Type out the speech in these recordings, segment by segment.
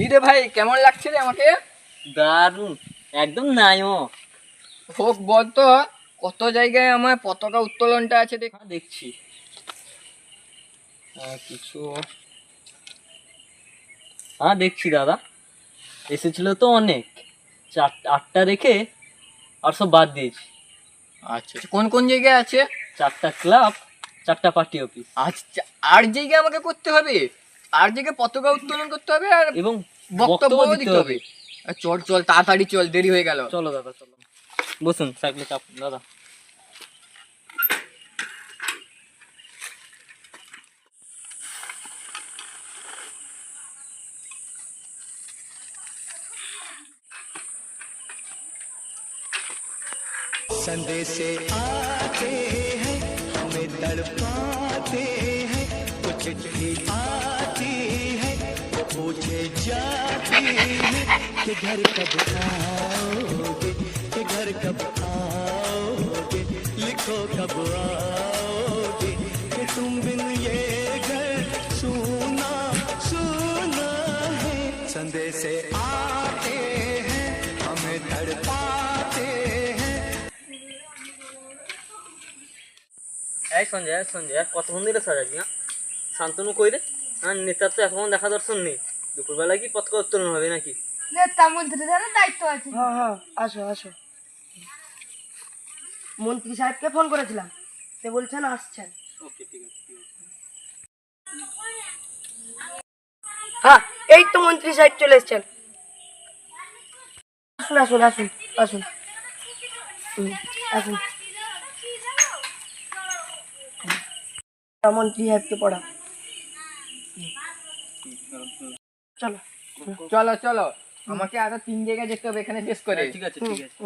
কি রে ভাই কেমন লাগছে রে আমাকে? দারুণ একদম নাইও হোক বলতো কত জায়গায় আমার পতাকা উত্তোলনটা আছে দেখ। হ্যাঁ, দেখছি। কিছু। হ্যাঁ দেখছি দাদা। এসেছিল তো অনেক। চার আটটা রেখে আর সব বাদ দিয়েছি। আচ্ছা কোন কোন জায়গায় আছে? চারটা ক্লাব চারটা পার্টি অফিস। আচ্ছা আর জায়গায় আমাকে করতে হবে? আর জায়গায় পতাকা উত্তোলন করতে হবে আর এবং বক্তব্য দিতে হবে আর চল চল তাড়াতাড়ি চল দেরি হয়ে গেল চলো দাদা চলো বসুন সাইকেলে চাপুন দাদা संदेशे आते हैं हमें तड़पाते हैं कुछ चिट्ठी आती है वो पूछे जाती है कि घर कब आओगे कि घर कब आओगे लिखो कब आओगे कि तुम बिन ये घर सुना सुना है संदेशे आते हैं हमें तड़पाते हैं এই সঞ্জয় এই সঞ্জয় আর কতক্ষণ ধরে সাজাবি হ্যাঁ শান্তনু কই রে হ্যাঁ নেতার তো এখন দেখা দর্শন নেই দুপুরবেলা কি পতাকা উত্তোলন হবে নাকি? নেতা মন্ত্রীদের দায়িত্ব আছে। হ্যাঁ হ্যাঁ আসো আসো। মন্ত্রী সাহেবকে ফোন করেছিলাম। সে বলছেন আসছেন। ওকে ঠিক আছে হ্যাঁ এই তো মন্ত্রী সাহেব চলে এসছেন। আসুন আসুন আসুন আসুন। হুম, আসুন। মন্ত্রী সাহেবকে পড়া চলো। চলো চলো। আমাকে আরও তিন জায়গায় যেতে হবে এখানে শেষ করে। ঠিক আছে ঠিক আছে।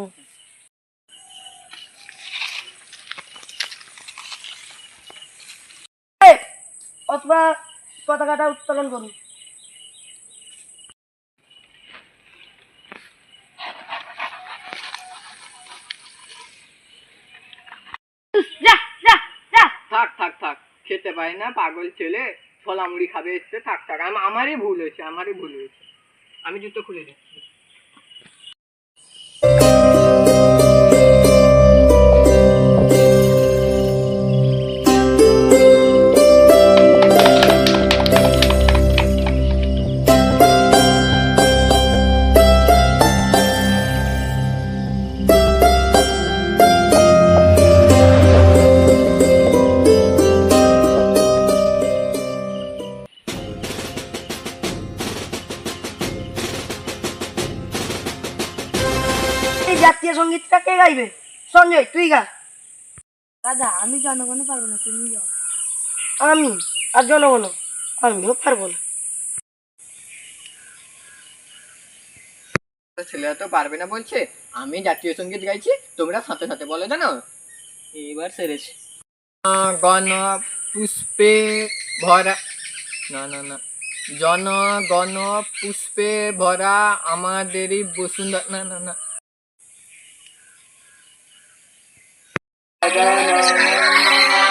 অথবা পতাকাটা উত্তোলন করুন। যা যা যা। থাক থাক থাক। খেতে পারি না পাগল ছেলে। ছোলা মুড়ি খাবে, এসছে, থাক থাক। আমারই ভুল হয়েছে, আমারই ভুল হয়েছে। আমি জুতো খুলে দিচ্ছি। জাতীয় সঙ্গীতটা কে গাইবে? সঞ্জয় তুই গা। দাদা আমি জনগণ পারব না তুমি আমি আর জনগণ আমিও পারব না। ছেলেরা তো পারবে না বলছে আমি জাতীয় সংগীত গাইছি তোমরা সাথে সাথে বলো জানো? এইবার সেরেছে। গণ পুষ্পে ভরা না না না। জন গণ পুষ্পে ভরা আমাদেরই বসুন্ধরা না না না। no, no, no.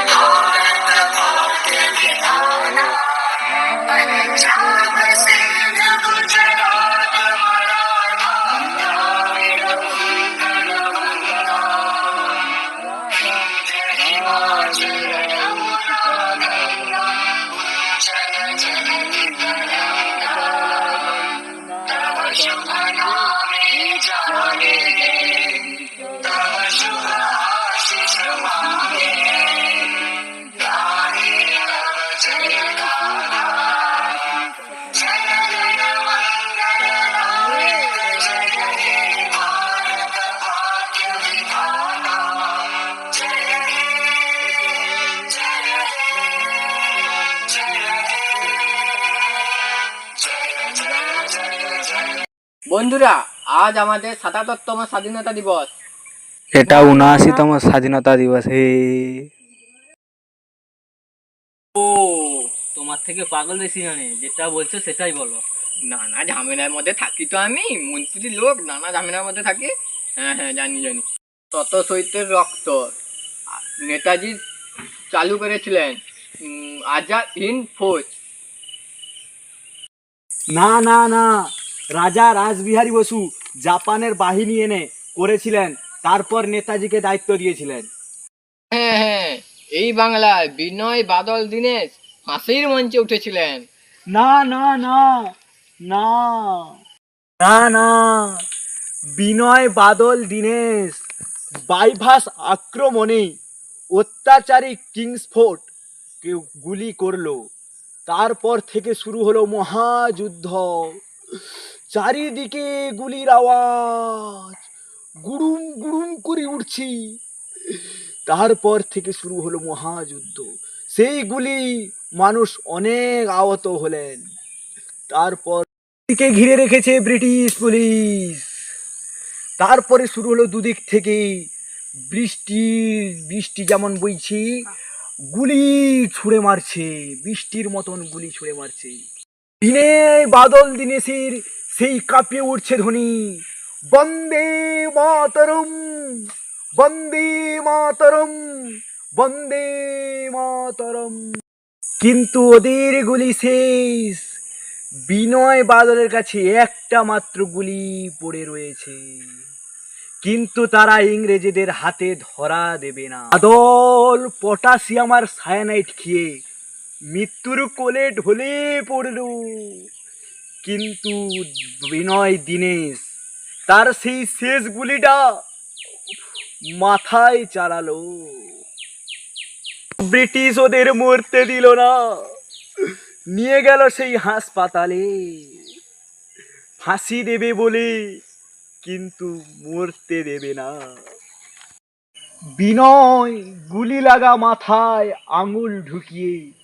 বন্ধুরা আজ আমাদের সাতাত্তরতম স্বাধীনতা দিবস। এটা উনআশিতম স্বাধীনতা দিবস হে। ও তোমার থেকে পাগল বেশি জানে যেটা বলছো সেটাই বলো। নানা ঝামেলার মধ্যে থাকি তো আমি মন্ত্রী লোক নানা ঝামেলার মধ্যে থাকি। হ্যাঁ হ্যাঁ জানি জানি। তত সৈত্যের রক্ত। নেতাজি চালু করেছিলেন আজাদ হিন্দ ফৌজ। না না না। রাজা রাসবিহারী বসু জাপানের বাহিনী এনে করেছিলেন তারপর নেতাজিকে দায়িত্ব দিয়েছিলেন। হ্যাঁ হ্যাঁ এই বাংলায় বিনয় বাদল দীনেশ ফাঁসির মঞ্চে উঠেছিলেন। না না না না না না বিনয় বাদল দীনেশ বাইভাস আক্রমণে অত্যাচারী কিংসফোর্ট কেউ গুলি করল। তারপর থেকে শুরু হলো মহাযুদ্ধ। চারিদিকে গুলির আওয়াজ, গুড়ুম গুড়ুম করে উঠছি। তারপর থেকে শুরু হলো মহাযুদ্ধ। সেই গুলি মানুষ অনেক আহত হলেন। তারপর দিকে ঘিরে রেখেছে ব্রিটিশ পুলিশ। তারপরে শুরু হলো দুদিক থেকে বৃষ্টি বৃষ্টি যেমন বইছি, গুলি ছুঁড়ে মারছে, বৃষ্টির মতন গুলি ছুঁড়ে মারছে। দিনে বাদল দিনেশের সেই কাঁপিয়ে উঠছে ধ্বনি। বন্দে মাতরম বন্দে মাতরম বন্দে মাতরম। কিন্তু ওদের গুলি শেষ। বিনয় বাদলের কাছে একটা মাত্র গুলি পড়ে রয়েছে। কিন্তু তারা ইংরেজদের হাতে ধরা দেবে না। বাদল, পটাশিয়াম আর সায়ানাইট খেয়ে মৃত্যুর কোলে ঢলে পড়ল। কিন্তু বিনয় দীনেশ তার সেই শেষ গুলিটা মাথায় চালালো। ব্রিটিশ ওদের মরতে দিল না। নিয়ে গেল সেই হাসপাতালে। ফাঁসি দেবে বলে কিন্তু মরতে দেবে না। বিনয় গুলি লাগা মাথায় আঙুল ঢুকিয়ে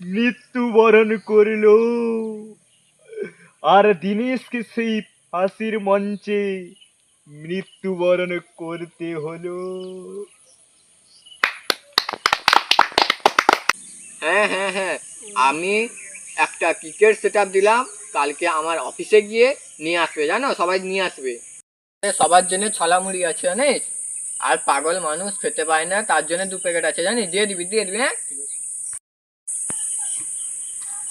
মৃত্যুবরণ করল। আর দীনেশকে সেই ফাঁসির মঞ্চে মৃত্যুবরণ করতে হলো। হ্যাঁ হ্যাঁ হ্যাঁ আমি একটা ক্রিকেট সেট দিলাম, কালকে আমার অফিসে গিয়ে নিয়ে আসবে, জানো? সবাই নিয়ে আসবে। সবার জন্য ছলা মুড়ি আছে, জানিস? আর পাগল মানুষ খেতে পায় না, তার জন্য দু প্যাকেট আছে, জানিস? দিয়ে দিবি দিয়ে দিবি হ্যাঁ?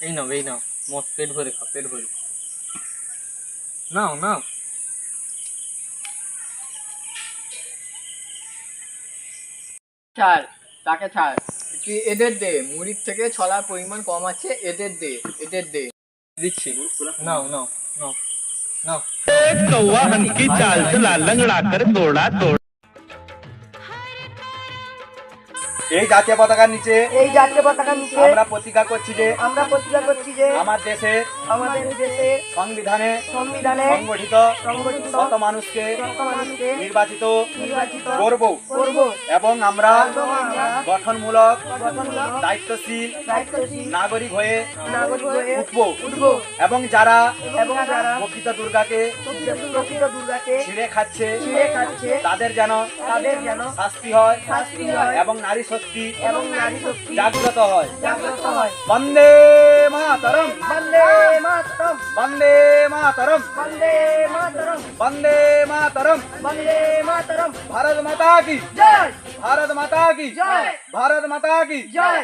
এই নাও এই নাও মত পেট ভরে খা পেট ভরে নাও নাও ছাড় তাকে ছাড় তুই এদের দে মুড়ির থেকে ছলার পরিমাণ কম আছে এদের দে এদের দে দিচ্ছি নাও নাও নাও নাও कौवा हंस की चाल चला लंगड़ा कर दौड़ा दौड़ा এই জাতীয় পতাকার নিচে এই জাতীয় পতাকার নিচে আমরা প্রতিজ্ঞা করছি যে আমরা প্রতিজ্ঞা করছি যে আমার দেশের আমাদের সংবিধানে সংবিধানে সংগঠিত সংগঠিত শত মানুষকে মানুষকে নির্বাচিত নির্বাচিত করব। করব। এবং আমরা গঠনমূলক দায়িত্বশীল দায়িত্বশীল নাগরিক হয়ে নাগরিক হয়ে উঠব। উঠব। এবং যারা এবং যারা প্রকৃত দুর্গাকে প্রকৃত দুর্গাকে ছিঁড়ে খাচ্ছে ছিঁড়ে খাচ্ছে তাদের যেন তাদের যেন শাস্তি হয় শাস্তি হয় এবং নারী শক্তি এবং নারী শক্তি জাগ্রত হয়। জাগ্রত হয়। বন্দে মাতরম বন্দে মাতরম বন্দে মাতরম বন্দে মাতরম বন্দে মাতরম বন্দে মাতরম ভারত মাতা কি জয় ভারত মাতা কি জয় ভারত মাতা কি জয়